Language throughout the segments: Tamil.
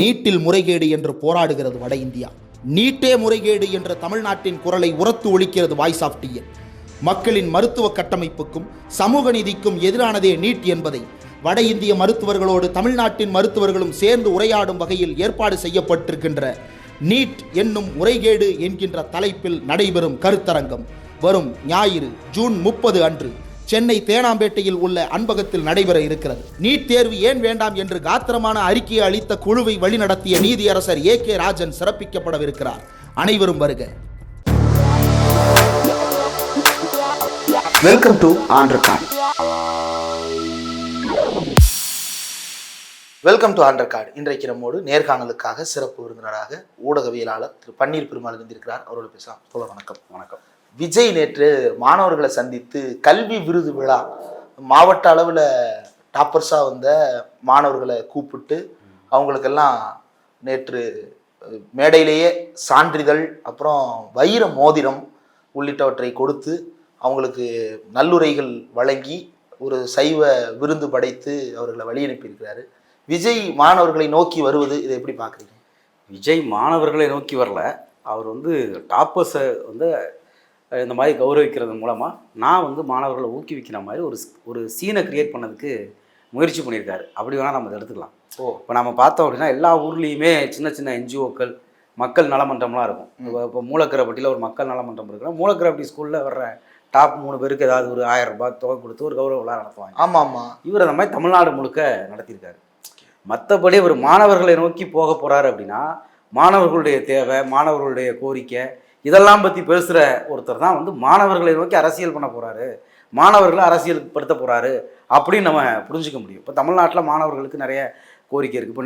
நீட்டில் முறைகேடு என்று போராடுகிறது வட இந்தியா. நீட்டே முறைகேடு என்ற தமிழ்நாட்டின் குரலை உரத்து ஒழிக்கிறது வாய்ஸ் ஆஃப் டிஎன் மக்களின் மருத்துவ கட்டமைப்புக்கும் சமூக நீதிக்கும் எதிரானதே நீட் என்பதை வட இந்திய மருத்துவர்களோடு தமிழ்நாட்டின் மருத்துவர்களும் சேர்ந்து உரையாடும் வகையில் ஏற்பாடு செய்யப்பட்டிருக்கின்ற நீட் என்னும் முறைகேடு என்கின்ற தலைப்பில் நடைபெறும் கருத்தரங்கம் வரும் ஞாயிறு ஜூன் முப்பது அன்று சென்னை தேனாம்பேட்டையில் உள்ள அன்பகத்தில் நடைபெற இருக்கிறது. நீட் தேர்வு ஏன் வேண்டாம் என்று காத்திரமான அறிக்கையை அளித்த குழுவை வழிநடத்திய நீதியரசர் ஏ கே ராஜன் சிறப்பிக்கப்படவிருக்கிறார். அனைவரும் வருக. வெல்கம் டு ஆண்டர்கான் வெல்கம் டு ஆண்டர் கார்டு இன்றைக்கு நம்மோடு நேர்காணலுக்காக சிறப்பு விருந்தினராக ஊடகவியலாளர் திரு பன்னீர் பெருமாள் இருந்திருக்கிறார் அவரோடு பேசலாம். சொல்ல வணக்கம். வணக்கம். விஜய் நேற்று மாணவர்களை சந்தித்து கல்வி விருது விழா மாவட்ட அளவில் டாப்பர்ஸாக வந்த மாணவர்களை கூப்பிட்டு அவங்களுக்கெல்லாம் நேற்று மேடையிலேயே சான்றிதழ் அப்புறம் வைர மோதிரம் உள்ளிட்டவற்றை கொடுத்து அவங்களுக்கு நல்லுரைகள் வழங்கி ஒரு சைவ விருந்து படைத்து அவர்களை வழி அனுப்பியிருக்கிறாரு விஜய் மாணவர்களை நோக்கி வருவது இதை எப்படி பார்க்குறீங்க? விஜய் மாணவர்களை நோக்கி வரல. அவர் வந்து டாப்பர்ஸை வந்து இந்த மாதிரி கௌரவிக்கிறது மூலமாக நான் வந்து மாணவர்களை ஊக்குவிக்கிற மாதிரி ஒரு ஒரு சீனை கிரியேட் பண்ணதுக்கு முயற்சி பண்ணியிருக்காரு. அப்படி வேணால் நம்ம அதை எடுத்துக்கலாம். ஓ. இப்போ நம்ம பார்த்தோம் அப்படின்னா எல்லா ஊர்லேயுமே சின்ன சின்ன என்ஜிஓக்கள் மக்கள் நலமன்றம்லாம் இருக்கும். இப்போ இப்போ மூலக்கரப்பட்டியில் ஒரு மக்கள் நலமன்றம் இருக்குன்னா மூலக்கரப்பட்டி ஸ்கூலில் வர்ற டாப் மூணு பேருக்கு ஏதாவது ஒரு ஆயிரம் ரூபாய் தொகை கொடுத்து ஒரு கௌரவ விழா நடத்துவாங்க. ஆமாம். ஆமாம் இவர் அந்த மாதிரி தமிழ்நாடு முழுக்க நடத்தியிருக்காரு. மற்றபடி ஒரு மாணவர்களை நோக்கி போக போறாரு அப்படின்னா மாணவர்களுடைய தேவை மாணவர்களுடைய கோரிக்கை இதெல்லாம் பற்றி பேசுகிற ஒருத்தர் தான் வந்து மாணவர்களை நோக்கி அரசியல் பண்ண போகிறாரு மாணவர்களை அரசியல் படுத்த போகிறாரு அப்படின்னு நம்ம புரிஞ்சுக்க முடியும். இப்போ தமிழ்நாட்டில் மாணவர்களுக்கு நிறைய கோரிக்கை இருக்குது இப்போ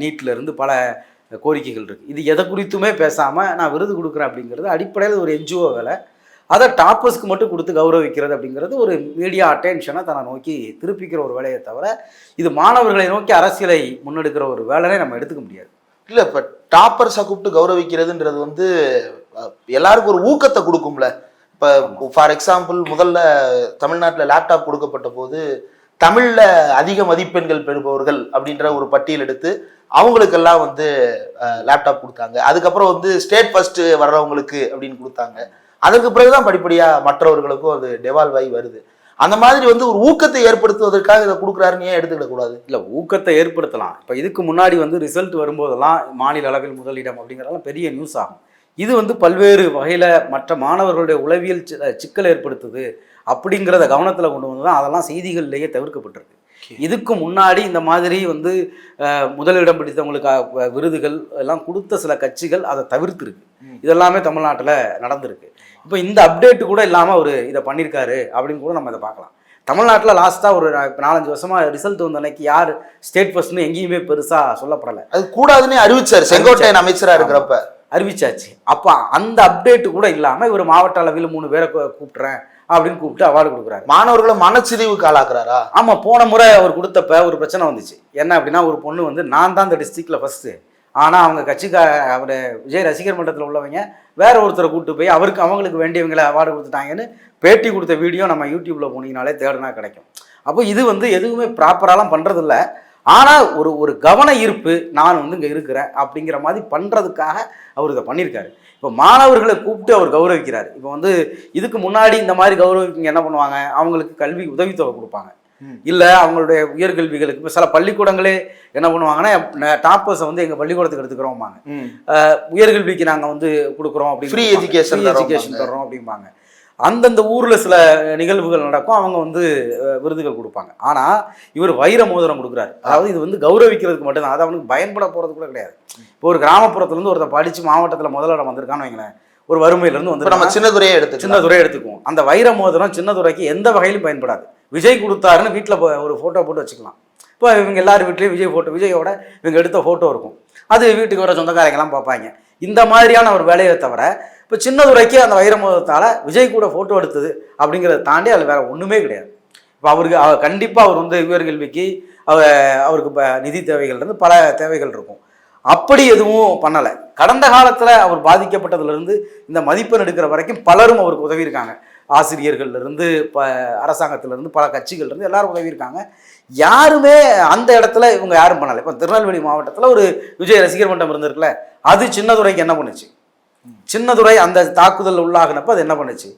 நீட்டில் பல கோரிக்கைகள் இருக்குது இது எதை குறித்துமே பேசாமல் நான் விருது கொடுக்குறேன் அப்படிங்கிறது அடிப்படையில் ஒரு என்ஜிஓ வேலை. அதை டாப்பர்ஸ்க்கு மட்டும் கொடுத்து கௌரவிக்கிறது அப்படிங்கிறது ஒரு மீடியா அட்டென்ஷனை தன்னை நோக்கி திருப்பிக்கிற ஒரு வேலையை தவிர இது மாணவர்களை நோக்கி அரசியலை முன்னெடுக்கிற ஒரு வேலையை நம்ம எடுத்துக்க முடியாது. இல்லை இப்போ டாப்பர்ஸை கூப்பிட்டு கௌரவிக்கிறதுன்றது வந்து எல்லாருக்கும் ஒரு ஊக்கத்தை கொடுக்கும்ல. இப்போ ஃபார் எக்ஸாம்பிள் முதல்ல தமிழ்நாட்டில் லேப்டாப் கொடுக்கப்பட்ட போது தமிழில் அதிக மதிப்பெண்கள் பெறுபவர்கள் அப்படின்ற ஒரு பட்டியல் எடுத்து அவங்களுக்கெல்லாம் வந்து லேப்டாப் கொடுத்தாங்க. அதுக்கப்புறம் வந்து ஸ்டேட் ஃபர்ஸ்ட் வர்றவங்களுக்கு அப்படின்னு கொடுத்தாங்க. அதற்கு பிறகுதான் படிப்படியாக மற்றவர்களுக்கும் அது டெவால்வ் ஆகி வருது. அந்த மாதிரி வந்து ஒரு ஊக்கத்தை ஏற்படுத்துவதற்காக இதை கொடுக்குறாருன்னு ஏன் எடுத்துக்கிடக்கூடாது? இல்லை ஊக்கத்தை ஏற்படுத்தலாம். இப்போ இதுக்கு முன்னாடி வந்து ரிசல்ட் வரும்போதெல்லாம் மாநில அளவில் முதலிடம் அப்படிங்கிறதெல்லாம் பெரிய நியூஸ் ஆகும். இது வந்து பல்வேறு வகையில் மற்ற மாணவர்களுடைய உளவியல் சிக்கல் ஏற்படுத்துது அப்படிங்கிறத கவனத்தில் கொண்டு வந்து தான் அதெல்லாம் செய்திகள்லேயே தவிர்க்கப்பட்டிருக்கு. இதுக்கு முன்னாடி இந்த மாதிரி வந்து முதலிடம் பிடித்தவங்களுக்கு விருதுகள் எல்லாம் கொடுத்த சில கட்சிகள் அதை தவிர்த்துருக்கு. இதெல்லாமே தமிழ்நாட்டில் நடந்திருக்கு. இப்போ இந்த அப்டேட் கூட இல்லாமல் அவர் இதை பண்ணியிருக்காரு அப்படின்னு கூட நம்ம இதை பார்க்கலாம். தமிழ்நாட்டில் லாஸ்ட்டாக ஒரு நாலஞ்சு வருஷமாக ரிசல்ட் வந்த அன்னைக்கு யார்? ஸ்டேட் ஃபர்ஸ்ட்னு எங்கேயுமே பெருசாக சொல்லப்படலை. அது கூடாதுன்னே அறிவிச்சார். செங்கோட்டையன் அமைச்சரா இருக்கிறப்ப. அறிவிச்சாச்சு. அப்போ அந்த அப்டேட் கூட இல்லாமல் இவர் மாவட்ட அளவில் மூணு பேரை கூப்பிட்றேன் அப்படின்னு கூப்பிட்டு அவார்டு கொடுக்குறாரு. மாணவர்களை மனச்சிதைவுக்கு ஆளாக்குறாரா ஆமாம் போன முறை அவர் கொடுத்தப்ப ஒரு பிரச்சனை வந்துச்சு. என்ன அப்படின்னா ஒரு பொண்ணு வந்து நான் தான் இந்த டிஸ்ட்ரிக்டில் ஃபஸ்ட்டு ஆனால் அவங்க கட்சிக்கா அவர் விஜய் ரசிகர் மன்றத்தில் உள்ளவங்க வேற ஒருத்தரை கூப்பிட்டு போய் அவருக்கு அவங்களுக்கு வேண்டியவங்களை அவார்டு கொடுத்துட்டாங்கன்னு பேட்டி கொடுத்த வீடியோ நம்ம யூடியூப்பில் போனீங்கனாலே தேடுனா கிடைக்கும். அப்போ இது வந்து எதுவுமே ப்ராப்பராலாம் பண்ணுறதில்ல ஆனால் ஒரு ஒரு கவன ஈர்ப்பு நான் வந்து இங்கே இருக்கிறேன் அப்படிங்கிற மாதிரி பண்ணுறதுக்காக அவர் இதை பண்ணியிருக்காரு. இப்போ மாணவர்களை கூப்பிட்டு அவர் கௌரவிக்கிறார். இப்போ வந்து இதுக்கு முன்னாடி இந்த மாதிரி கௌரவிக்கிங்க என்ன பண்ணுவாங்க? அவங்களுக்கு கல்வி உதவித்தொகை கொடுப்பாங்க. இல்லை அவங்களுடைய உயர்கல்விகளுக்கு இப்போ சில பள்ளிக்கூடங்களே என்ன பண்ணுவாங்கன்னா டாப்பர்ஸை வந்து எங்கள் பள்ளிக்கூடத்துக்கு எடுத்துக்கிறோம்பாங்க. உயர்கல்விக்கு நாங்கள் வந்து கொடுக்குறோம் அப்படி education தரோம்பாங்க. எஜுகேஷன் தர்றோம் அப்படிம்பாங்க. அந்தந்த ஊரில் சில நிகழ்வுகள் நடக்கும் அவங்க வந்து விருதுகள் கொடுப்பாங்க. ஆனால் இவர் வைர மோதிரம் கொடுக்குறாரு. அதாவது இது வந்து கௌரவிக்கிறதுக்கு மட்டும்தான். அது அவனுக்கு பயன்பட போகிறது கூட கிடையாது. இப்போ ஒரு கிராமப்புறத்துலேருந்து ஒருத்தர் படித்து மாவட்டத்தில் முதலிடம் வந்திருக்கான்னு வைங்களேன். ஒரு வறுமையிலேருந்து இப்ப நம்ம வந்து சின்ன துறையை எடுத்து சின்ன துறை எடுத்துக்குவோம். அந்த வைர மோதிரம் சின்ன துறைக்கு எந்த வகையிலும் பயன்படாது. விஜய் கொடுத்தாருன்னு வீட்டில் ஒரு ஃபோட்டோ போட்டு வச்சுக்கலாம். இப்போ இவங்க எல்லார் வீட்லேயும் விஜய் ஃபோட்டோ விஜயோட இவங்க எடுத்த ஃபோட்டோ இருக்கும். அது வீட்டுக்கு வர சொந்தக்காரங்கெல்லாம் பார்ப்பாங்க. இந்த மாதிரியான ஒரு வேலையை தவிர இப்போ சின்னதுரைக்கு அந்த வைரமுகத்தால் விஜய் கூட ஃபோட்டோ எடுத்தது அப்படிங்கிறத தாண்டி அதில் வேறு ஒன்றுமே கிடையாது. இப்போ அவருக்கு அவர் கண்டிப்பாக அவர் வந்து உயர்கல்விக்கு அவர் அவருக்கு இப்போ நிதி தேவைகள்லேருந்து பல தேவைகள் இருக்கும். அப்படி எதுவும் பண்ணலை. கடந்த காலத்தில் அவர் பாதிக்கப்பட்டதுலேருந்து இந்த மதிப்பெண் எடுக்கிற வரைக்கும் பலரும் அவருக்கு உதவியிருக்காங்க. ஆசிரியர்கள்லேருந்து ப அரசாங்கத்திலேருந்து பல கட்சிகள்லேருந்து எல்லாரும் உதவி இருக்காங்க யாருமே அந்த இடத்துல இவங்க யாரும் பண்ணலை. இப்போ திருநெல்வேலி மாவட்டத்தில் ஒரு விஜய் ரசிகர் மன்றம் இருந்திருக்குல்ல அது சின்னதுரைக்கு என்ன பண்ணுச்சு? சின்னதுரை அந்த தாக்குதல் உள்ளாகினப்ப அது என்ன பண்ணுச்சு?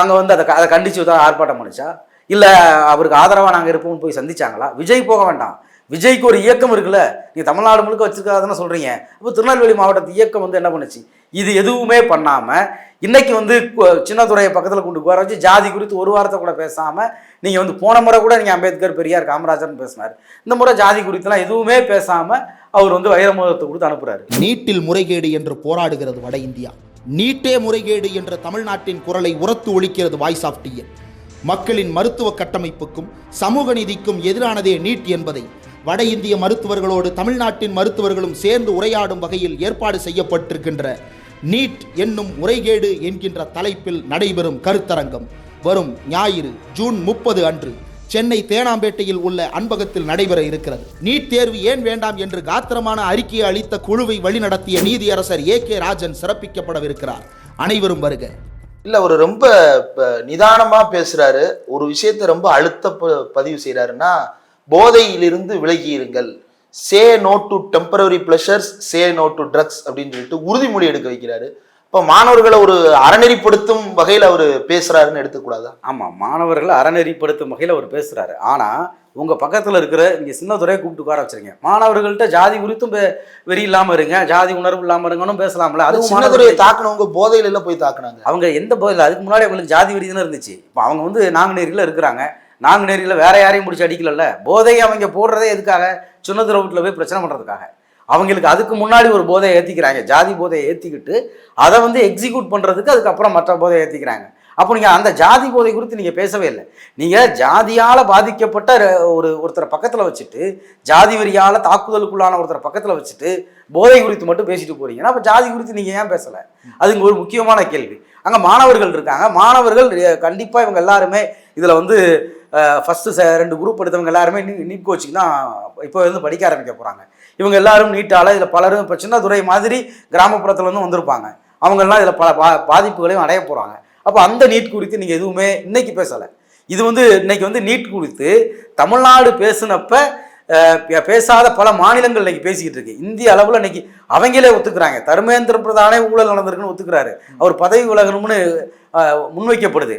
அங்கே வந்து அதை க- அதை கண்டித்து தான் ஆர்ப்பாட்டம் பண்ணிச்சா? இல்லை அவருக்கு ஆதரவாக நாங்கள் இருப்போம்னு போய் சந்திச்சாங்களா? விஜய் போக வேண்டாம். விஜய்க்கு ஒரு இயக்கம் இருக்குல்ல. நீ தமிழ்நாடு முழுக்க வச்சுருக்காதுன்னு சொல்கிறீங்க இப்போ திருநெல்வேலி மாவட்டத்து இயக்கம் வந்து என்ன பண்ணுச்சு? இது எதுவுமே பண்ணாமல் இன்றைக்கி வந்து கு- சின்னதுரையை பக்கத்தில் கொண்டு போகிற வச்சு ஜாதி குறித்து ஒரு வாரத்தை கூட பேசாமல் நீங்கள் வந்து போன முறை கூட நீங்கள் அம்பேத்கர் பெரியார் காமராஜர்னு பேசினார். இந்த முறை ஜாதி குறித்துலாம் எதுவுமே பேசாமல் அவர் வந்து வைரமுகத்தை கொடுத்து அனுப்புறாரு. நீட்டில் முறைகேடு என்று போராடுகிறது வட இந்தியா. நீட்டே முறைகேடு என்ற தமிழ்நாட்டின் குரலை உரத்து ஒழிக்கிறது வாய்ஸ் ஆஃப் டிஎன் மக்களின் மருத்துவ கட்டமைப்புக்கும் சமூக நீதிக்கும் எதிரானதே நீட் என்பதை வட இந்திய மருத்துவர்களோடு தமிழ்நாட்டின் மருத்துவர்களும் சேர்ந்து உரையாடும் வகையில் ஏற்பாடு செய்யப்பட்டிருக்கின்ற நீட் என்னும் முறைகேடு என்கின்ற தலைப்பில் நடைபெறும் கருத்தரங்கம் வரும் ஞாயிறு ஜூன் முப்பது அன்று சென்னை தேனாம்பேட்டையில் உள்ள அன்பகத்தில் நடைபெற இருக்கிறது. நீட் தேர்வு ஏன் வேண்டாம் என்று காத்திரமான அறிக்கையை அளித்த குழுவை வழிநடத்திய நீதியரசர் ஏ கே ராஜன் சிறப்பிக்கப்படவிருக்கிறார். அனைவரும் வருக. இல்ல அவர் ரொம்ப ப- நிதானமா பேசுறாரு. ஒரு விஷயத்தை ரொம்ப அழுத்த ப- பதிவு செய்யறாருன்னா போதையிலிருந்து விலகி இருங்கள். Say no to temporary pleasures say no to drugs அப்படின்னு சொல்லிட்டு உறுதிமொழி எடுக்க வைக்கிறாரு. இப்ப மாணவர்களை ஒரு அறநெறிப்படுத்தும் வகையில் அவர் பேசுறாருன்னு எடுத்துக்கூடாதா? ஆமாம் மாணவர்களை அறநெறிப்படுத்தும் வகையில் அவர் பேசுகிறாரு ஆனால் உங்கள் பக்கத்தில் இருக்கிற இங்கே சின்னதுரையை கூப்பிட்டு உட்கார வச்சிருங்க. மாணவர்கள்ட்ட ஜாதி குறித்தும் வெறி இல்லாமல் இருங்க ஜாதி உணர்வு இல்லாமல் இருங்கன்னு பேசலாம்ல. அது அது சின்னதுரையை தாக்குனவங்க போதையில எல்லாம் போய் தாக்குனாங்க. அவங்க எந்த போதில் அதுக்கு முன்னாடி அவங்களுக்கு ஜாதி வெறி தானே இருந்துச்சு. இப்போ அவங்க வந்து நாங்குநேரியில் இருக்கிறாங்க. நாங்குநேரியில் வேற யாரையும் முடிச்சு அடிக்கலல்ல. போதையை அவங்க போடுறதே எதுக்காக? சின்னதுரை வீட்டில் போய் பிரச்சனை பண்ணுறதுக்காக அவங்களுக்கு அதுக்கு முன்னாடி ஒரு போதையை ஏற்றிக்கிறாங்க ஜாதி போதையை ஏற்றிக்கிட்டு அதை வந்து எக்ஸிக்யூட் பண்ணுறதுக்கு அதுக்கப்புறம் மற்ற போதையை ஏற்றிக்கிறாங்க அப்போ நீங்கள் அந்த ஜாதி போதை குறித்து நீங்கள் பேசவே இல்லை. நீங்கள் ஜாதியால் பாதிக்கப்பட்ட ஒரு ஒருத்தரை பக்கத்தில் வச்சுட்டு ஜாதி வரியால் தாக்குதலுக்குள்ளான ஒருத்தரை பக்கத்தில் வச்சுட்டு போதை குறித்து மட்டும் பேசிட்டு போறீங்கன்னா அப்போ ஜாதி குறித்து நீங்கள் ஏன் பேசலை? அதுங்க ஒரு முக்கியமான கேள்வி. அங்கே மாணவர்கள் இருக்காங்க. மாணவர்கள் கண்டிப்பாக இவங்க எல்லாருமே இதில் வந்து ஃபஸ்ட்டு ரெண்டு குரூப் எடுத்தவங்க எல்லாருமே நீ நீட் கோச்சிங் தான் இப்போ வந்து படிக்க ஆரம்பிக்க போகிறாங்க இவங்க எல்லாரும் நீட்டால் இதில் பலரும் இப்போ சின்னதுரை மாதிரி கிராமப்புறத்துலேருந்து வந்திருப்பாங்க. அவங்கெல்லாம் இதில் பல பா பாதிப்புகளையும் அடைய போகிறாங்க அப்போ அந்த நீட் குறித்து நீங்கள் எதுவுமே இன்னைக்கு பேசலை. இது வந்து இன்னைக்கு வந்து நீட் குறித்து தமிழ்நாடு பேசுனப்ப பேசாத பல மாநிலங்கள் இன்னைக்கு பேசிக்கிட்டு இருக்கு. இந்திய அளவில் இன்னைக்கு அவங்களே ஒத்துக்கிறாங்க. தர்மேந்திர பிரதானே ஊழல் நடந்திருக்குன்னு ஒத்துக்கிறாரு. அவர் பதவி விலகணும்னு முன்வைக்கப்படுது.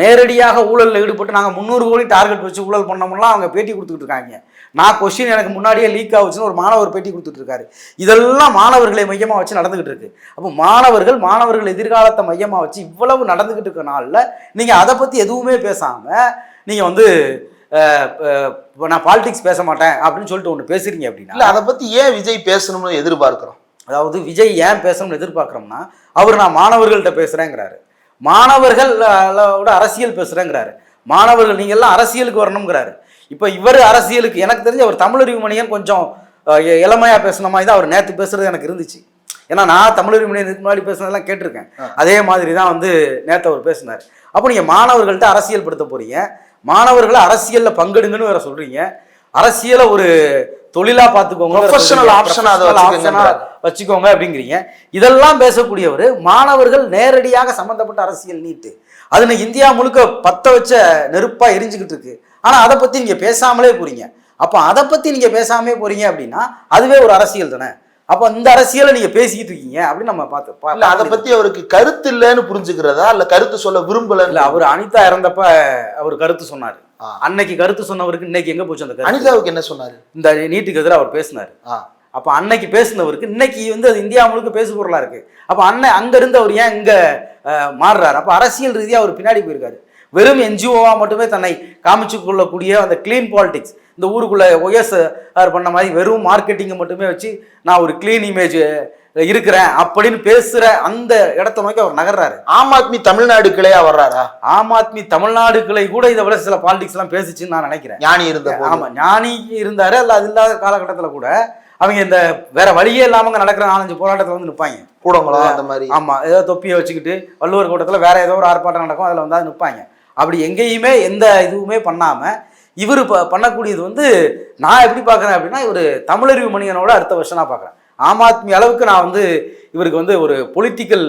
நேரடியாக ஊழலில் ஈடுபட்டு நாங்கள் முந்நூறு கோடி டார்கெட் வச்சு ஊழல் பண்ணோம்லாம் அவங்க பேட்டி கொடுத்துக்கிட்டு இருக்காங்க. நான் கொஸ்டின் எனக்கு முன்னாடியே லீக் ஆகுச்சுன்னு ஒரு மாணவர் பேட்டி கொடுத்துட்டு இருக்காரு. இதெல்லாம் மாணவர்களை மையமாக வச்சு நடந்துகிட்டு இருக்கு. அப்போ மாணவர்கள் மாணவர்கள் எதிர்காலத்தை மையமாக வச்சு இவ்வளவு நடந்துகிட்டு இருக்க நாளில் நீங்கள் அதை பற்றி எதுவுமே பேசாமல் நீங்கள் வந்து நான் பாலிடிக்ஸ் பேச மாட்டேன் அப்படின்னு சொல்லிட்டு ஒன்று பேசுறீங்க இல்ல அப்படின்னா அதை பத்தி ஏன் விஜய் பேசணும்னு எதிர்பார்க்கிறோம்? அதாவது விஜய் ஏன் பேசணும்னு எதிர்பார்க்குறோம்னா அவர் நான் மாணவர்கள்ட்ட பேசுகிறேங்கிறாரு மாணவர்களோட அரசியல் பேசுகிறேங்கிறாரு மாணவர்கள் நீங்க எல்லாம் அரசியலுக்கு வரணுங்கிறாரு இப்போ இவர் அரசியலுக்கு எனக்கு தெரிஞ்சு அவர் தமிழறிவு மணியன் கொஞ்சம் அஹ், இ- இளமையா பேசின மாதிரி தான் அவர் நேற்று பேசுறது எனக்கு இருந்துச்சு. ஏன்னா நான் தமிழறிவு மணியன் இதுக்கு முன்னாடி பேசுனதெல்லாம் கேட்டிருக்கேன். அதே மாதிரி தான் வந்து நேற்று அவர் பேசினார். அப்போ நீங்கள் மாணவர்கள்ட்ட அரசியல் படுத்த போறீங்க. மாணவர்களை அரசியலில் பங்கெடுங்கன்னு வேற சொல்றீங்க. அரசியலை ஒரு தொழிலா பார்த்துக்கோங்க Professional option ஆ அதை வச்சுக்கோங்கன்றாரு. வச்சுக்கோங்க. அப்படிங்கிறீங்க. இதெல்லாம் பேசக்கூடியவர் மாணவர்கள் நேரடியாக சம்பந்தப்பட்ட அரசியல் நீட்டு. அது இன்னைக்கு இந்தியா முழுக்க பத்த வச்ச நெருப்பா எரிஞ்சுக்கிட்டு இருக்கு. ஆனா அதை பத்தி நீங்க பேசாமலே போறீங்க. அப்ப அதை பத்தி நீங்க பேசாமலே போறீங்க அப்படின்னா அதுவே ஒரு அரசியல் தானே. அப்ப இந்த அரசியலை நீங்க பேசிக்கிட்டு இருக்கீங்க அப்படின்னு நம்ம பார்த்து இல்ல அதை பத்தி அவருக்கு கருத்து இல்லைன்னு புரிஞ்சுக்கிறதா? இல்ல கருத்து சொல்ல விரும்பல இல்ல அவர் அனிதா இறந்தப்ப அவர் கருத்து சொன்னாரு. அன்னைக்கு கருத்து சொன்னவருக்கு இன்னைக்கு எங்க போச்சு அந்த கருத்து? அனிதாவுக்கு என்ன சொன்னாரு? இந்த நீட்டுக்கு எதிராக அவர் பேசினாரு. அப்போ அன்னைக்கு பேசினவருக்கு இன்னைக்கு வந்து அது இந்தியா முழுக்க பேசு பொருளா இருக்கு. அப்போ அண்ணன் அங்க இருந்து அவர் ஏன் இங்க மாறுறாரு? அப்போ அரசியல் ரீதியா அவர் பின்னாடி போயிருக்காரு. வெறும் என்ஜிஓவா மட்டுமே தன்னை காமிச்சு கொள்ளக்கூடிய அந்த க்ளீன் பாலிடிக்ஸ் இந்த ஊருக்குள்ள ஒய்எஸ் ஆர் பண்ண மாதிரி வெறும் மார்க்கெட்டிங்கை மட்டுமே வச்சு நான் ஒரு க்ளீன் இமேஜ் இருக்கிறேன் அப்படின்னு பேசுற அந்த இடத்த நோக்கி அவர் நகர்றாரு. ஆம் ஆத்மி தமிழ்நாடு கிளையா வர்றாரா? ஆம் ஆத்மி தமிழ்நாடு கிளை கூட இதை விட சில பாலிடிக்ஸ் எல்லாம் பேசுச்சுன்னு நான் நினைக்கிறேன். ஞானி இருந்த. ஆமா ஞானி இருந்தாரு அல்ல அது இல்லாத காலகட்டத்துல கூட அவங்க இந்த வேற வழியே இல்லாம நடக்கிற நாலஞ்சு போராட்டத்துல வந்து நிப்பாங்க. கூடங்குளம் அந்த மாதிரி. ஆமா ஏதோ தொப்பியை வச்சுக்கிட்டு வள்ளுவர் கூட்டத்துல வேற ஏதோ ஒரு ஆர்ப்பாட்டம் நடக்கும் அதுல வந்து நிப்பாங்க. அப்படி எங்கேயுமே எந்த இதுவுமே பண்ணாம இவர் பண்ணக்கூடியது வந்து நான் எப்படி பார்க்குறேன் அப்படின்னா இவர் தமிழறிவு மணியனோட அடுத்த வருஷம் நான் பார்க்குறேன். ஆம் ஆத்மி அளவுக்கு நான் வந்து இவருக்கு வந்து ஒரு பொலிட்டிக்கல்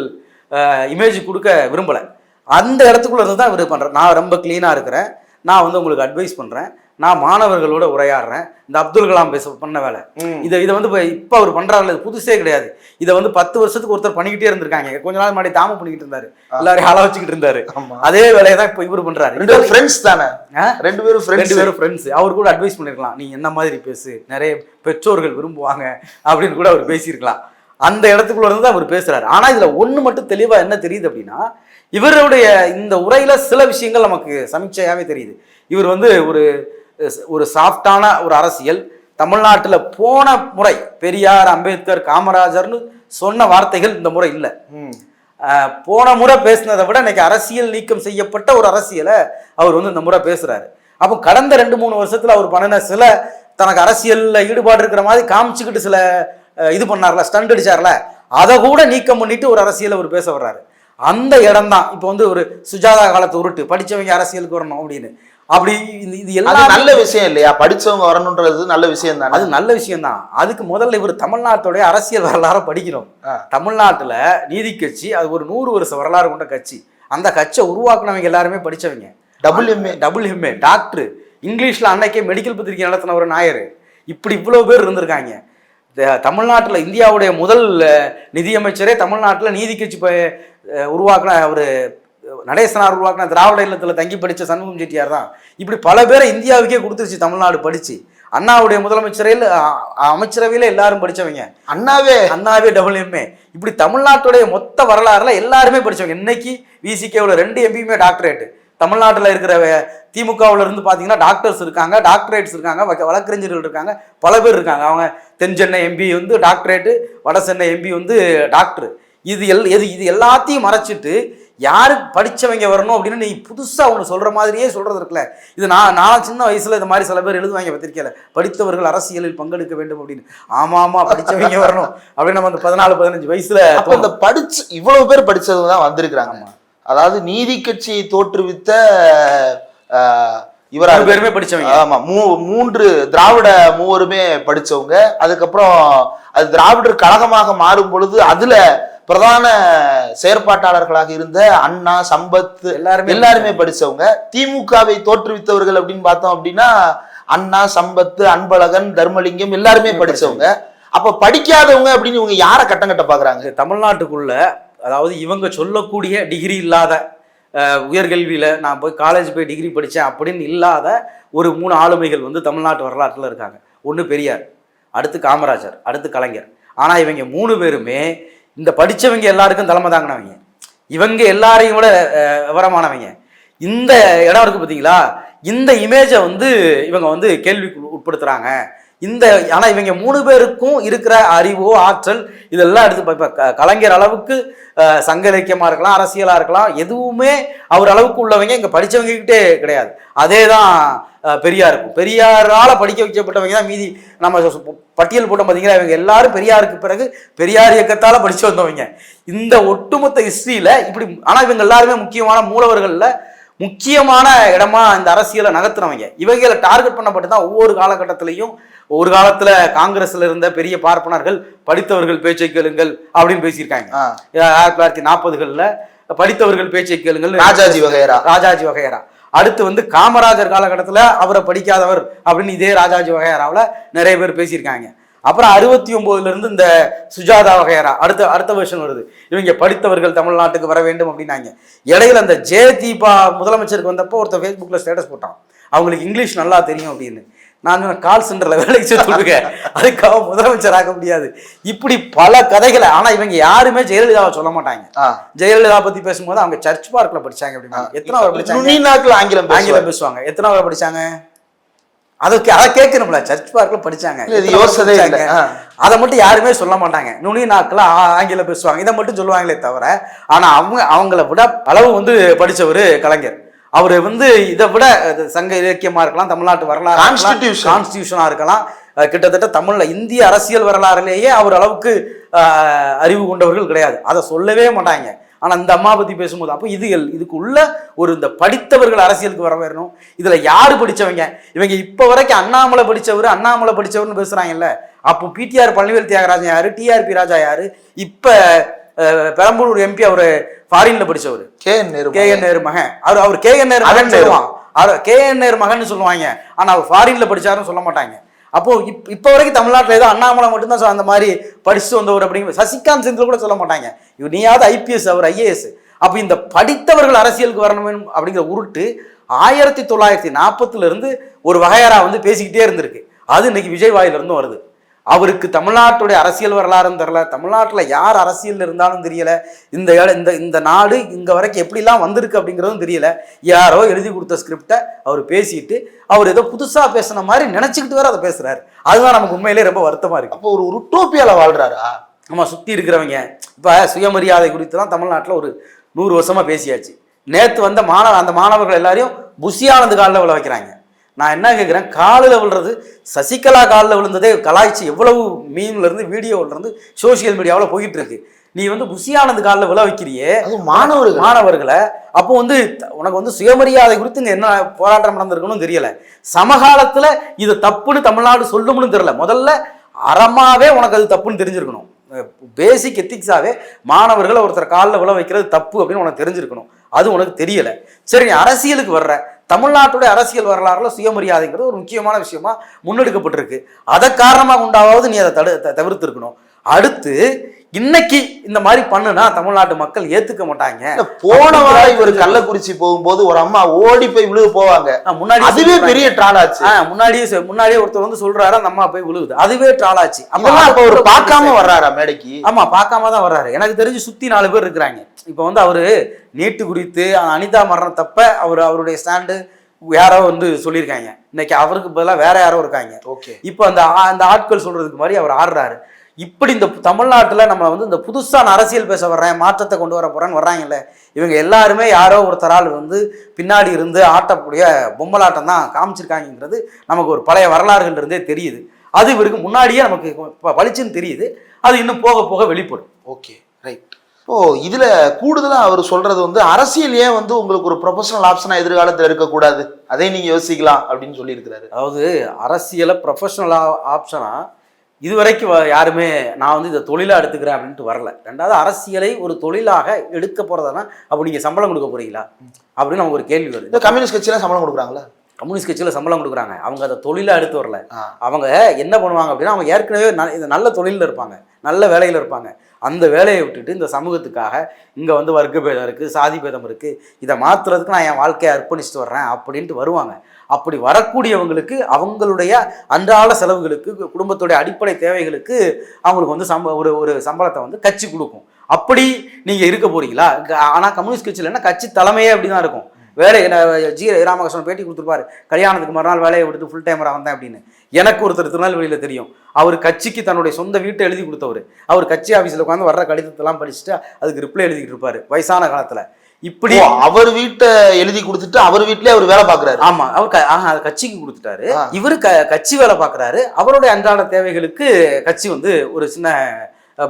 இமேஜ் கொடுக்க விரும்பலை. அந்த இடத்துக்குள்ளே இருந்து தான் இவர் பண்ணுறேன் நான் ரொம்ப க்ளீனாக இருக்கிறேன். நான் வந்து உங்களுக்கு அட்வைஸ் பண்ணுறேன் நான் மாணவர்களோட உரையாடுறேன். இந்த அப்துல் கலாம் பேச பண்ண வேலை. இதை இதை வந்து இப்ப- இப்ப அவர் பண்றாருல இது புதுசே கிடையாது. இதை வந்து பத்து வருஷத்துக்கு ஒருத்தர் பண்ணிக்கிட்டே இருந்திருக்காங்க. கொஞ்ச நாள் முன்னாடி தாம பண்ணிக்கிட்டு இருந்தாரு. எல்லாரையும் ஆள வச்சுக்கிட்டு இருந்தாரு. அதே வேலையை தான் இப்ப இவர் பண்றாரு. ரெண்டு பேரும் ஃப்ரெண்ட்ஸ் தானே? ரெண்டு பேரும் ரெண்டு பேரும் ஃப்ரெண்ட்ஸ் அவர் கூட அட்வைஸ் பண்ணிருக்கலாம். நீ என்ன மாதிரி பேசு? நிறைய பெற்றோர்கள் விரும்புவாங்க அப்படின்னு கூட அவர் பேசியிருக்கலாம். அந்த இடத்துக்குள்ள இருந்து தான் அவர் பேசுறாரு. ஆனா இதுல ஒண்ணு மட்டும் தெளிவா என்ன தெரியுது அப்படின்னா இவருடைய இந்த உரையில சில விஷயங்கள் நமக்கு சமீட்சையாவே தெரியுது. இவர் வந்து ஒரு ஒரு சாஃப்டான ஒரு அரசியல். தமிழ்நாட்டுல போன முறை பெரியார் அம்பேத்கர் காமராஜர்னு சொன்ன வார்த்தைகள் இந்த முறை இல்லை. போன முறை பேசினதை விட இன்னைக்கு அரசியல் நீக்கம் செய்யப்பட்ட ஒரு அரசியலை அவர் வந்து இந்த முறை பேசுறாரு. அப்போ கடந்த ரெண்டு மூணு வருஷத்துல அவர் பண்ணின சில தனக்கு அரசியல்ல ஈடுபாடு இருக்கிற மாதிரி காமிச்சுக்கிட்டு சில இது பண்ணார்ல ஸ்டண்ட் அடிச்சார்ல அதை கூட நீக்கம் பண்ணிட்டு ஒரு அரசியலை அவர் பேச வர்றாரு. அந்த இடம் தான் இப்போ வந்து ஒரு சுஜாதா காலத்து உருட்டு படிச்சவங்க அரசியலுக்கு வரணும் அப்படின்னு. அப்படி இது இது எல்லாம் நல்ல விஷயம் இல்லையா? படிச்சவங்க வரணுன்றது நல்ல விஷயம் தானே அது நல்ல விஷயம்தான். அதுக்கு முதல்ல இவர் தமிழ்நாட்டுடைய அரசியல் வரலாறை படிக்கணும். ஆ. தமிழ்நாட்டுல நீதி கட்சி அது ஒரு நூறு வருஷ வரலாறு கொண்ட கட்சி. அந்த கட்சியை உருவாக்குனவங்க எல்லாருமே படிச்சவங்க. Double MA double MA doctor. இங்கிலீஷ்ல அன்னைக்கே மெடிக்கல் பத்திரிகை நடத்தின ஒரு நாயர். இப்படி இவ்வளவு பேர் இருந்திருக்காங்க. தமிழ்நாட்டுல இந்தியாவுடைய முதல் நிதியமைச்சரே தமிழ்நாட்டுல நீதி கட்சி உருவாக்குன ஒரு நடேசனார் உருவாக்குன திராவிட இல்லத்துல தங்கி படிச்ச சண்முகம் செட்டியார் தான். இப்படி பல பேரை இந்தியாவுக்கே கொடுத்துருச்சு தமிழ்நாடு படிச்சு. அண்ணாவுடைய முதலமைச்சரையில் அமைச்சரவையில எல்லாரும் படிச்சவங்க. அண்ணாவே. அண்ணாவே டபுள் எம்ஏ இப்படி தமிழ்நாட்டுடைய மொத்த வரலாறுல எல்லாருமே படிச்சவங்க. இன்னைக்கு விசிகேவில் ரெண்டு எம்பியுமே டாக்டரேட் தமிழ்நாட்டில் இருக்கிற திமுகவில் இருந்து பார்த்தீங்கன்னா டாக்டர்ஸ் இருக்காங்க டாக்டரேட்ஸ் இருக்காங்க வழக்க- வழக்கறிஞர்கள் இருக்காங்க பல பேர் இருக்காங்க. அவங்க தென் சென்னை எம்பி வந்து டாக்டரேட்டு வட சென்னை எம்பி வந்து டாக்டர் இது எல் எது இது எல்லாத்தையும் மறைச்சிட்டு யாரு படிச்சவங்க வரணும் அப்படின்னு நீ புதுசா ஒன்று சொல்ற மாதிரியே சொல்றது இருக்குல்ல. இது நான் நான் சின்ன வயசுல இந்த மாதிரி சில பேர் எழுதுவாங்க பத்திரிக்கையில. படித்தவர்கள் அரசியலில் பங்கெடுக்க வேண்டும் அப்படின்னு. ஆமா ஆமா படிச்சவங்க வரணும். அப்படின்னு நம்ம அந்த பதினாலு பதினஞ்சு வயசுல அப்ப இந்த படிச்சு இவ்வளவு பேர் படிச்சவங்க தான் வந்திருக்கிறாங்க அதாவது நீதி கட்சியை தோற்றுவித்த இவரா மூணு பேருமே படிச்சவங்க. ஆமா மூ மூன்று திராவிட மூவருமே படிச்சவங்க. அதுக்கப்புறம் அது திராவிடர் கழகமாக மாறும் பொழுது அதுல பிரதான செயற்பாட்டாளர்களாக இருந்த அண்ணா சம்பத் எல்லாருமே எல்லாருமே படிச்சவங்க. திமுகவை தோற்றுவித்தவர்கள் அப்படின்னு பார்த்தோம் அப்படின்னா அண்ணா சம்பத் அன்பழகன் தர்மலிங்கம் எல்லாருமே படிச்சவங்க. அப்ப படிக்காதவங்க அப்படின்னு இவங்க யார கட்டம் கட்ட பாக்குறாங்க? இது தமிழ்நாட்டுக்குள்ள அதாவது இவங்க சொல்லக்கூடிய டிகிரி இல்லாத உயர்கல்வியில நான் போய் காலேஜ் போய் டிகிரி படித்தேன் அப்படின்னு இல்லாத ஒரு மூணு ஆளுமைகள் வந்து தமிழ்நாட்டு வரலாற்றில் இருக்காங்க. ஒன்று பெரியார் அடுத்து காமராஜர் அடுத்து கலைஞர். ஆனால் இவங்க மூணு பேருமே இந்த படிச்சவங்க எல்லாருக்கும் தலைமை தாங்கினவங்க. இவங்க எல்லாரையும் விட விவரமானவங்க. இந்த இடம் இருக்கு பார்த்தீங்களா இந்த இமேஜை வந்து இவங்க வந்து கேள்விக்கு உட்படுத்துகிறாங்க இந்த ஆனால் இவங்க மூணு பேருக்கும் இருக்கிற அறிவோ ஆற்றல் இதெல்லாம் எடுத்து இப்போ க- கலைஞர் அளவுக்கு சங்க இலக்கியமாக இருக்கலாம் அரசியலாக இருக்கலாம் எதுவுமே அவர் அளவுக்கு உள்ளவங்க இங்கே படித்தவங்ககிட்டே கிடையாது. அதே தான் பெரியார் இருக்கும் பெரியாரால் படிக்க வைக்கப்பட்டவங்க தான் மீதி நம்ம பட்டியல் போட்டோம் பார்த்தீங்களா இவங்க எல்லாரும் பெரியாருக்கு பிறகு பெரியார் இயக்கத்தால் படித்து வந்தவங்க. இந்த ஒட்டுமொத்த ஹிஸ்ட்ரியில் இப்படி ஆனால் இவங்க எல்லாருமே முக்கியமான மூலவர்களில் முக்கியமான இடமா இந்த அரசியலை நகர்த்துனவங்க. இவங்களை டார்கெட் பண்ணப்பட்டு தான் ஒவ்வொரு காலகட்டத்திலையும் ஒரு காலத்துல காங்கிரஸ்ல இருந்த பெரிய பார்ப்பனர்கள் படித்தவர்கள் பேச்சை கேளுங்கள் அப்படின்னு பேசியிருக்காங்க. ஆயிரத்தி தொள்ளாயிரத்தி நாற்பதுகளில் படித்தவர்கள் பேச்சை கேளுங்கள். ராஜாஜி வகைரா ராஜாஜி வகையரா. அடுத்து வந்து காமராஜர் காலகட்டத்துல அவரை படிக்காதவர் அப்படின்னு இதே ராஜாஜி வகையராவில் நிறைய பேர் பேசியிருக்காங்க. அப்புறம் அறுபத்தி ஒன்பதுல இருந்து இந்த சுஜாதா வகையரா அடுத்த அடுத்த வருஷம் வருது. இவங்க படித்தவர்கள் தமிழ்நாட்டுக்கு வர வேண்டும் அப்படின்னாங்க. இடையில அந்த ஜெய தீபா முதலமைச்சருக்கு வந்தப்போ ஒருத்தர் ஃபேஸ்புக்கில் ஸ்டேட்டஸ் போட்டான். அவங்களுக்கு இங்கிலீஷ் நல்லா தெரியும் அப்படின்னு. நான் கால் சென்டரில் வேலைக்கு சேர்த்து விடுங்க அதுக்காக முதலமைச்சர் ஆக முடியாது. இப்படி பல கதைகளை ஆனா இவங்க யாருமே ஜெயலலிதாவை சொல்ல மாட்டாங்க. ஜெயலலிதா பத்தி பேசும்போது அவங்க சர்ச் பார்க்ல படிச்சாங்க அப்படின்னா எத்தனை நுனி நாக்குல ஆங்கிலம். ஆங்கிலம் பேசுவாங்க. எத்தனை அவர் படிச்சாங்க? அதுக்கு அதை கேட்கணும்ல சர்ச் பார்க்ல படிச்சாங்க. யோசனை. அதை மட்டும் யாருமே சொல்ல மாட்டாங்க. நுனி நாக்கில் ஆங்கிலம் பேசுவாங்க. இதை மட்டும் சொல்லுவாங்களே தவிர ஆனா அவங்க அவங்கள விட அளவு வந்து படிச்சவர் கலைஞர். அவர் வந்து இதை விட சங்க இலக்கியமா இருக்கலாம் தமிழ்நாட்டு வரலாறு Constitution. கான்ஸ்டியூஷனா இருக்கலாம். கிட்டத்தட்ட தமிழ்ல இந்திய அரசியல் வரலாறுலேயே அவர் அளவுக்கு அறிவு கொண்டவர்கள் கிடையாது. அதை சொல்லவே மாட்டாங்க. ஆனா இந்த அம்மா பத்தி பேசும்போது அப்போ இது எல்- இதுக்கு உள்ள ஒரு இந்த படித்தவர்கள் அரசியலுக்கு வர வரணும். இதுல யாரு படிச்சவங்க? இவங்க இப்ப வரைக்கும் அண்ணாமலை படிச்சவர் அண்ணாமலை படிச்சவர்னு பேசுறாங்கல்ல. அப்போ பிடிஆர் பழனிவேல் தியாகராஜன் யாரு? டிஆர்பி ராஜா யாரு? இப்ப பெரம்பலூர் எம்பி அவர் ஃபாரின்ல படிச்சவர். K N Nehru K N Nehru மகன் அவர் அவர் கே என் நேரு மகன். சொல்லுவான். அவர் கே என் நேரு மகன் சொல்லுவாங்க. ஆனா அவர் ஃபாரின்ல படிச்சாருன்னு சொல்ல மாட்டாங்க. அப்போ இப் இப்போ வரைக்கும் தமிழ்நாட்டில் ஏதோ அண்ணாமலை மட்டும்தான் அந்த மாதிரி படிச்சுட்டு வந்தவர் அப்படிங்கிற சசிகாந்த் செந்தில் கூட சொல்ல மாட்டாங்க. இவர் நீயாவது ஐபிஎஸ் அவர் ஐஏஎஸ் அப்போ இந்த படித்தவர்கள் அரசியலுக்கு வரணும் அப்படிங்கிற உருட்டு ஆயிரத்தி தொள்ளாயிரத்தி நாற்பத்துல இருந்து ஒரு வகையறா வந்து பேசிக்கிட்டே இருந்திருக்கு. அது இன்னைக்கு விஜய் வாயில இருந்தும் வருது. அவருக்கு தமிழ்நாட்டுடைய அரசியல் வரலாறும் தெரியல. தமிழ்நாட்டில் யார் அரசியல் இருந்தாலும் தெரியல. இந்த இந்த இந்த நாடு இங்க வரைக்கும் எப்படிலாம் வந்திருக்கு அப்படிங்கிறதும் தெரியல. யாரோ எழுதி கொடுத்த ஸ்கிரிப்டை அவர் பேசிட்டு அவர் ஏதோ புதுசா பேசுன மாதிரி நினைச்சுக்கிட்டு வேற அதை பேசுறாரு. அதுதான் நமக்கு உண்மையிலேயே ரொம்ப வருத்தமா இருக்கு. அப்போ ஒரு உட்டோப்பியால வாழ்றாரா? நம்ம சுற்றி இருக்கிறவங்க. இப்போ சுயமரியாதை குறித்து தான் தமிழ்நாட்டில் ஒரு நூறு வருஷமா பேசியாச்சு. நேற்று வந்த மாணவ அந்த மாணவர்கள் எல்லாரையும் புஷியானது காலில் விழ வைக்கிறாங்க. நான் என்ன கேட்குறேன் காலில் விழுறது சசிகலா காலில் விழுந்ததே கலாய்ச்சி எவ்வளவு வீடியோல இருந்து சோஷியல் மீடியாவில் போயிட்டு இருக்கு நீ வந்து புஷியானது காலில் விழ வைக்கிறியே? அது மாணவர்கள். மாணவர்களை. அப்போ வந்து உனக்கு வந்து சுயமரியாதை குறித்து இங்க என்ன போராட்டம் நடந்திருக்குன்னு தெரியல. சமகாலத்துல இது தப்புன்னு தமிழ்நாடு சொல்லும்னு தெரியல. முதல்ல அறமாவே உனக்கு அது தப்புன்னு தெரிஞ்சிருக்கணும். பேசிக் எத்திக்ஸாவே மாணவர்களை ஒருத்தர் காலில் விழ வைக்கிறது தப்பு அப்படின்னு உனக்கு தெரிஞ்சிருக்கணும். அது உனக்கு தெரியல. சரி நீ அரசியலுக்கு வர்ற. தமிழ்நாட்டுடைய அரசியல் வரலாறுல சுயமரியாதைங்கிறது ஒரு முக்கியமான விஷயமா முன்னெடுக்கப்பட்டிருக்கு. அதை காரணமாக உண்டாவது நீ அதை தடு த- தவிர்த்திருக்கணும். அடுத்து இன்னைக்கு இந்த மாதிரி பண்ணுனா தமிழ்நாட்டு மக்கள் ஏத்துக்க மாட்டாங்க. போன வாரம் இவர் கள்ளக்குறிச்சி போகும்போது ஒரு அம்மா ஓடி போய் விழுக போவாங்க. முன்னாடி அதுவே பெரிய ட்ரால் ஆச்சு. முன்னாடியே முன்னாடியே ஒருத்தர் வந்து சொல்றாரு அந்த அம்மா போய் விழுகுது. அதுவே ட்ரால் ஆச்சு. அப்பெல்லாம் அப்ப அப்ப பார்க்காம வர்றாரா மேடைக்கு? ஆமா பார்க்காம தான் வர்றாரு. எனக்கு தெரிஞ்சு சுத்தி நாலு பேர் இருக்கிறாங்க. இப்போ வந்து அவரு நீட்டு குறித்து அனிதா மரணம் தப்ப அவர் அவருடைய ஸ்டாண்டு யாரோ வந்து சொல்லியிருக்காங்க. இன்னைக்கு அவருக்கு பதிலாக வேற யாரோ இருக்காங்க. ஓகே. இப்போ அந்த அந்த ஆட்கள் சொல்றதுக்கு மாதிரி அவர் ஆடுறாரு. இப்படி இந்த தமிழ்நாட்டுல நம்ம வந்து இந்த புதுசான அரசியல் பேச வர்றேன் மாற்றத்தை கொண்டு வர போறேன்னு வர்றாங்கல்ல இவங்க எல்லாருமே யாரோ ஒருத்தரால் வந்து பின்னாடி இருந்து ஆட்டக்கூடிய பொம்மலாட்டம் தான் காமிச்சிருக்காங்கங்கிறது நமக்கு ஒரு பழைய வரலாறுகள் இருந்தே தெரியுது. அது இவருக்கு முன்னாடியே நமக்கு பளிச்சுன்னு தெரியுது. அது இன்னும் போக போக வெளிப்படும். Okay right. ஓ இதுல கூடுதலா அவர் சொல்றது வந்து அரசியல் ஏன் வந்து உங்களுக்கு ஒரு ப்ரொஃபஷனல் ஆப்ஷனா எதிர்காலத்துல இருக்கக்கூடாது? அதை நீங்க யோசிக்கலாம் அப்படின்னு சொல்லியிருக்கிறாரு. அதாவது அரசியலை ப்ரொஃபஷனலா ஆப்ஷனா இதுவரைக்கும் வ- யாருமே நான் வந்து இதை தொழிலாக எடுத்துக்கிறேன் அப்படின்ட்டு வரல. ரெண்டாவது அரசியலை ஒரு தொழிலாக எடுக்க போறதுனா? அப்போ நீங்கள் சம்பளம் கொடுக்க போறீங்களா? அப்படின்னு நமக்கு ஒரு கேள்வி வருது. இந்த கம்யூனிஸ்ட் கட்சியெல்லாம் சம்பளம் கொடுக்குறாங்களா கம்யூனிஸ்ட் கட்சியில் சம்பளம் கொடுக்குறாங்க. அவங்க அதை தொழிலாக எடுத்து வரல. அவங்க என்ன பண்ணுவாங்க அப்படின்னா அவங்க ஏற்கனவே இந்த நல்ல தொழிலில் இருப்பாங்க. நல்ல வேலையில் இருப்பாங்க. அந்த வேலையை விட்டுட்டு இந்த சமூகத்துக்காக இங்கே வந்து வர்க்க பேதம் இருக்குது சாதி பேதம் இருக்குது இதை மாற்றுறதுக்கு நான் என் வாழ்க்கையை அர்ப்பணிச்சுட்டு வர்றேன் அப்படின்ட்டு வருவாங்க. அப்படி வரக்கூடியவங்களுக்கு அவங்களுடைய அன்றாட செலவுகளுக்கு குடும்பத்துடைய அடிப்படை தேவைகளுக்கு அவங்களுக்கு வந்து சம்ப ஒரு ஒரு சம்பளத்தை வந்து கட்சி கொடுக்கும். அப்படி நீங்கள் இருக்க போறீங்களா? ஆனால் கம்யூனிஸ்ட் கட்சியில் என்ன கட்சி தலைமையே அப்படி தான் இருக்கும் வேலை ஜி. ராமகிருஷ்ணன் பேட்டி கொடுத்துருப்பாரு. கல்யாணத்துக்கு மறுநாள் வேலையை விட்டுட்டு ஃபுல் டைமராக வந்தேன் அப்படின்னு. எனக்கு ஒருத்தர் திருநெல்வேலியில் தெரியும். அவர் கட்சிக்கு தன்னுடைய சொந்த வீட்டை எழுதி கொடுத்தவர். அவர் கட்சி ஆஃபீஸில் உட்காந்து வர்ற கடிதத்தெல்லாம் படிச்சுட்டு அதுக்கு ரிப்ளை எழுதிக்கிட்டு இருப்பார். வயசான காலத்தில். இப்படி அவர் வீட்டை எழுதி கொடுத்துட்டு அவர் வீட்லயே அவர் வேலை பாக்குறாரு ஆமா அவர் கட்சிக்கு கொடுத்துட்டாரு. இவரு க கட்சி வேலை பார்க்குறாரு. அவருடைய அன்றாட தேவைகளுக்கு கட்சி வந்து ஒரு சின்ன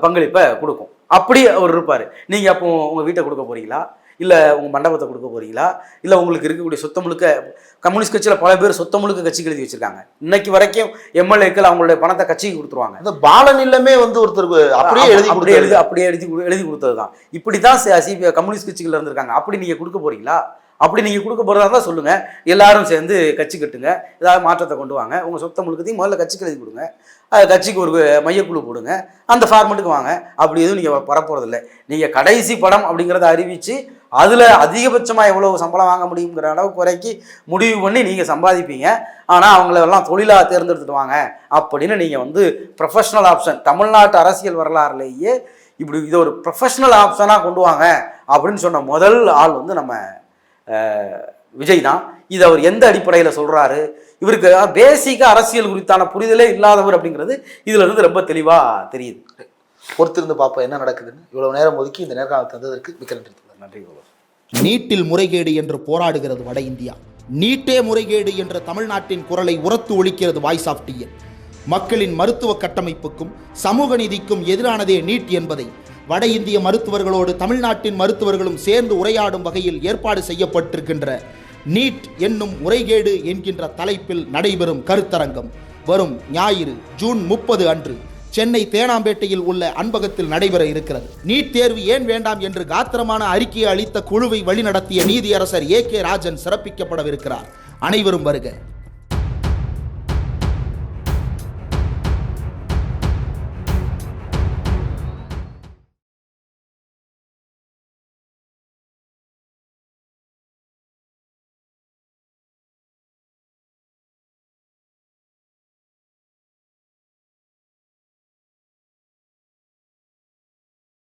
பங்களிப்பை கொடுக்கும். அப்படி அவர் இருப்பாரு. நீங்க அப்போ உங்க வீட்டை கொடுக்க போறீங்களா? இல்ல உங்க மண்டபத்தை கொடுக்க போறீங்களா? இல்ல உங்களுக்கு இருக்கக்கூடிய சொத்த முழுக்க கம்யூனிஸ்ட் கட்சியில பல பேர் சொத்த முழுக்க கட்சிக்கு எழுதி வச்சிருக்காங்க. இன்னைக்கு வரைக்கும் எம்எல்ஏக்கள் அவங்களுடைய பணத்தை கட்சிக்கு கொடுத்துருவாங்க. அந்த பாலன் இல்லமே வந்து ஒருத்தருக்கு அப்படியே எழுதி அப்படியே எழுதி அப்படியே எழுதி எழுதி கொடுத்தது தான் இப்படி தான் சிபிஐ கம்யூனிஸ்ட் கட்சிகள் இருந்திருக்காங்க. அப்படி நீங்க கொடுக்க போறீங்களா? அப்படி நீங்க கொடுக்க போறதா இருந்தா சொல்லுங்க. எல்லாரும் சேர்ந்து கட்சி கட்டுங்க. ஏதாவது மாற்றத்தை கொண்டு வாங்க. உங்க சொத்த முழுக்கத்தையும் முதல்ல கட்சிக்கு எழுதி கொடுங்க. கட்சிக்கு ஒரு மையக்குழு போடுங்க. அந்த ஃபார்மெட்டுக்கு வாங்க. அப்படி எதுவும் நீங்க வரப்போறதில்ல நீங்க கடைசி படம் அப்படிங்கிறத அறிவிச்சு அதில் அதிகபட்சமாக எவ்வளோ சம்பளம் வாங்க முடியுங்கிற அளவுக்கு குறைக்கி முடிவு பண்ணி நீங்கள் சம்பாதிப்பீங்க. ஆனால் அவங்கள எல்லாம் தேர்ந்தெடுத்துட்டு வாங்க அப்படின்னு நீங்கள் வந்து ப்ரொஃபஷ்னல் ஆப்ஷன் தமிழ்நாட்டு அரசியல் வரலாறுலேயே இப்படி இதை ஒரு ப்ரொஃபஷ்னல் ஆப்ஷனாக கொண்டு வாங்க அப்படின்னு சொன்ன முதல் ஆள் வந்து நம்ம விஜய் தான். இது அவர் எந்த அடிப்படையில் சொல்கிறாரு இவருக்கு பேசிக்காக அரசியல் குறித்தான புரிதலே இல்லாதவர் அப்படிங்கிறது இதில் இருந்து ரொம்ப தெளிவாக தெரியுது. பொறுத்திருந்து பார்ப்போம் என்ன நடக்குதுன்னு. இவ்வளோ நேரம் ஒதுக்கி இந்த நேரம் தந்ததற்கு மிக்க நன்றி. நன்றி நீட்டில் முறைகேடு என்று போராடுகிறது வட இந்தியா. நீட்டே முறைகேடு என்ற தமிழ்நாட்டின் குரலை உரத்து ஒழிக்கிறது வாய்ஸ் ஆஃப் டிஎன் மக்களின் மருத்துவ கட்டமைப்புக்கும் சமூக நீதிக்கும் எதிரானதே நீட் என்பதை வட இந்திய மருத்துவர்களோடு தமிழ்நாட்டின் மருத்துவர்களும் சேர்ந்து உரையாடும் வகையில் ஏற்பாடு செய்யப்பட்டிருக்கின்ற நீட் என்னும் முறைகேடு என்கின்ற தலைப்பில் நடைபெறும் கருத்தரங்கம் வரும் ஞாயிறு ஜூன் முப்பது அன்று சென்னை தேனாம்பேட்டையில் உள்ள அன்பகத்தில் நடைபெற இருக்கிறது. நீட் தேர்வு ஏன் வேண்டாம் என்று காத்திரமான அறிக்கையை அளித்த குழுவை வழிநடத்திய நீதியரசர் ஏ கே ராஜன் சிறப்பிக்கப்படவிருக்கிறார். அனைவரும் வருக.